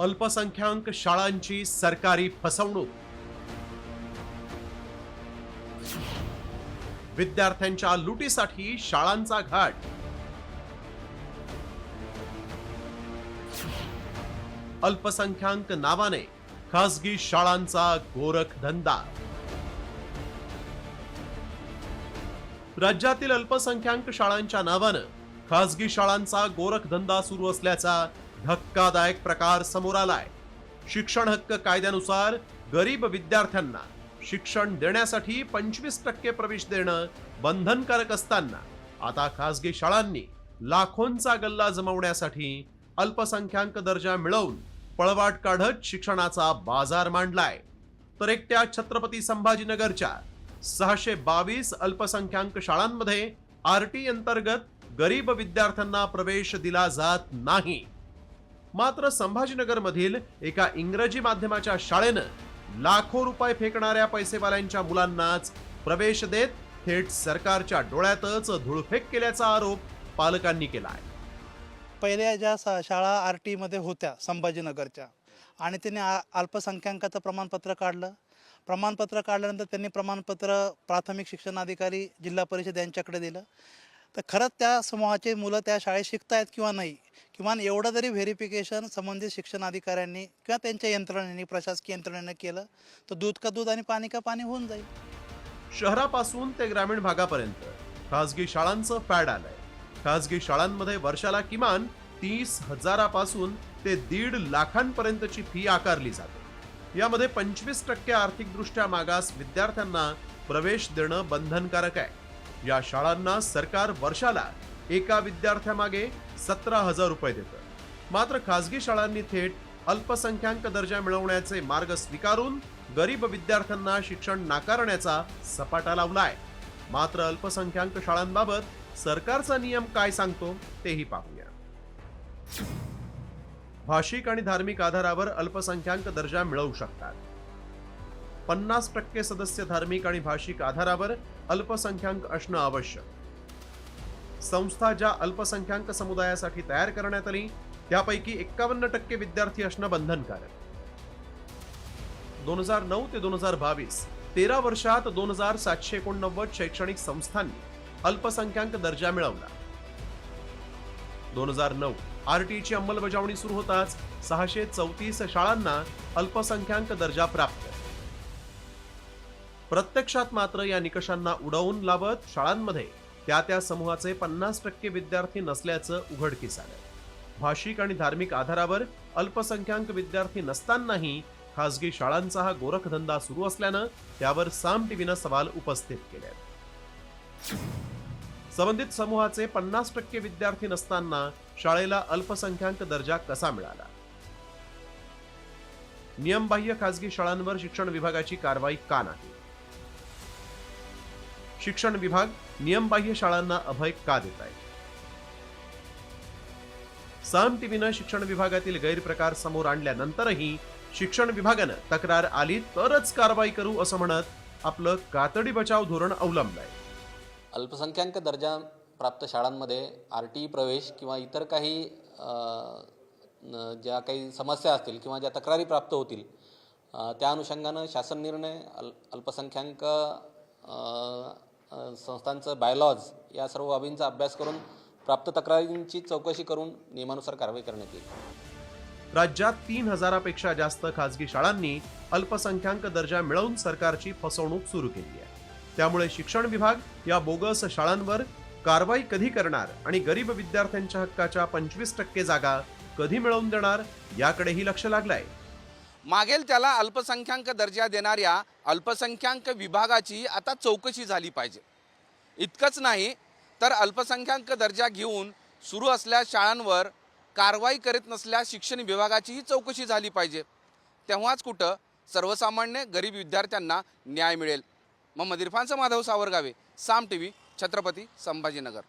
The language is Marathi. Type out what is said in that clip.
अल्पसंख्याक शाळांची सरकारी फसवणूक. विद्यार्थ्यांच्या लुटीसाठी शाळांचा घाट. अल्पसंख्याक नावाने खासगी शाळांचा गोरखधंदा राज्यातील अल्पसंख्याक शाळांच्या नावानं खासगी शाळांचा गोरखधंदा सुरू असल्याचा धक्कादायक प्रकार समोर आलाय. शिक्षण हक्क कायद्यानुसार गरीब विद्यार्थ्यांना शिक्षण देण्यासाठी पंचवीस टक्के प्रवेश देणं बंधनकारक असताना आता खासगी शाळांनी लाखोंचा गल्ला जमवण्यासाठी अल्पसंख्याक दर्जा मिळवून पळवाट काढत शिक्षणाचा बाजार मांडलाय. तर एकट्या छत्रपती संभाजीनगरच्या सहाशे बावीस अल्पसंख्याक शाळांमध्ये आर टी अंतर्गत गरीब विद्यार्थ्यांना प्रवेश दिला जात नाही. मात्र संभाजीनगरमधील एका इंग्रजी माध्यमाच्या शाळेनं लाखो रुपये फेकणाऱ्या पैसेवाल्यांच्या मुलांनाच प्रवेश देत थेट सरकारच्या डोळ्यातच धुळफेक केल्याचा आरोप पालकांनी केला आहे पहिल्या ज्या शाळा आर टीमध्ये होत्या संभाजीनगरच्या आणि त्यांनी आ अल्पसंख्याकाचं प्रमाणपत्र काढलं. प्रमाणपत्र काढल्यानंतर त्यांनी प्रमाणपत्र प्राथमिक शिक्षणाधिकारी जिल्हा परिषद यांच्याकडे दिलं. तर खरंच त्या समूहाचे मुलं त्या शाळेत शिकतायत किंवा नाही किमान एवढं जरी व्हेरिफिकेशन संबंधित शिक्षण अधिकाऱ्यांनी किंवा त्यांच्या यंत्रणेने प्रशासकीय यंत्रणेने केलं तर दूध का दूध आणि पाणी का पाणी होऊन जाईल. शहरापासून ते ग्रामीण भागापर्यंत खासगी शाळांचं फॅड आलंय. खासगी शाळांमध्ये वर्षाला किमान तीस हजारापासून ते दीड लाखांपर्यंतची फी आकारली जाते. यामध्ये पंचवीस टक्के आर्थिकदृष्ट्या मागास विद्यार्थ्यांना प्रवेश देणं बंधनकारक आहे. या शाळांना सरकार वर्षाला एका विद्यार्थ्यामागे सतरा हजार रुपये देतं. मात्र खासगी शाळांनी थेट अल्पसंख्याक दर्जा मिळवण्याचे मार्ग स्वीकारून गरीब विद्यार्थ्यांना शिक्षण नाकारण्याचा सपाटा लावलाय. मात्र अल्पसंख्याक शाळांबाबत सरकारचा नियम काय सांगतो तेही पाहूया. भाषिक आणि धार्मिक आधारावर अल्पसंख्याक दर्जा मिळवू शकतात. पन्नास टक्के सदस्य धार्मिक आणि भाषिक आधारावर अल्पसंख्याक असणं आवश्यक. संस्था ज्या अल्पसंख्याक समुदायासाठी तयार करण्यात आली त्यापैकी एक्कावन्न टक्के विद्यार्थी असणं बंधनकारक. दोन हजार नऊ ते दोन हजार बावीस तेरा वर्षात दोन हजार सातशे एकोणनव्वद शैक्षणिक संस्थांनी अल्पसंख्याक दर्जा मिळवला. दोन हजार नऊ आरटीईची अंमलबजावणी सुरू होताच सहाशे चौतीस शाळांना अल्पसंख्याक दर्जा प्राप्त. प्रत्यक्षात मात्र या निकषांना उडवून लावत शाळांमध्ये त्या त्या समूहाचे पन्नास टक्के विद्यार्थी नसल्याचं उघडकीस आलं भाषिक आणि धार्मिक आधारावर अल्पसंख्याक विद्यार्थी नसतानाही खासगी शाळांचा हा गोरखधंदा सुरू असल्यानं त्यावर साम टीव्हीनं सवाल उपस्थित केले. संबंधित समूहाचे पन्नास टक्के विद्यार्थी नसताना शाळेला अल्पसंख्याक दर्जा कसा मिळाला? नियमबाह्य खासगी शाळांवर शिक्षण विभागाची कारवाई का नाही? शिक्षण विभाग नियमबाह्य शाळांना अभय का देत आहे साम टीव्हीनं शिक्षण विभागातील गैरप्रकार समोर आणल्यानंतरही शिक्षण विभागानं तक्रार आली तरच कारवाई करू असं म्हणत आपलं कातडी बचाव धोरण अवलंबलंय. अल्पसंख्याक दर्जा प्राप्त शाळांमध्ये आर टी प्रवेश किंवा इतर काही ज्या काही समस्या असतील किंवा ज्या तक्रारी प्राप्त होतील त्या अनुषंगानं शासन निर्णय अल अल्पसंख्याक संस्थांचं बायलॉज या सर्व बाबींचा अभ्यास करून प्राप्त तक्रारींची चौकशी करून नियमानुसार कारवाई करण्यात येईल. राज्यात तीन हजारापेक्षा जास्त खासगी शाळांनी अल्पसंख्याक दर्जा मिळवून सरकारची फसवणूक सुरू केली आहे. त्यामुळे शिक्षण विभाग या बोगस शाळांवर कारवाई कधी करणार आणि गरीब विद्यार्थ्यांच्या हक्काच्या पंचवीस टक्के जागा कधी मिळवून देणार याकडेही लक्ष लागलंय. मागेल त्याला अल्पसंख्याक दर्जा देणाऱ्या अल्पसंख्याक विभागाची आता चौकशी झाली पाहिजे. इतकंच नाही तर अल्पसंख्याक दर्जा घेऊन सुरू असल्या शाळांवर कारवाई करीत नसल्या शिक्षण विभागाचीही चौकशी झाली पाहिजे. तेव्हाच कुठं सर्वसामान्य गरीब विद्यार्थ्यांना न्याय मिळेल. मोहम्मद इरफानचं माधव सावरगावे साम टी व्ही छत्रपती संभाजीनगर.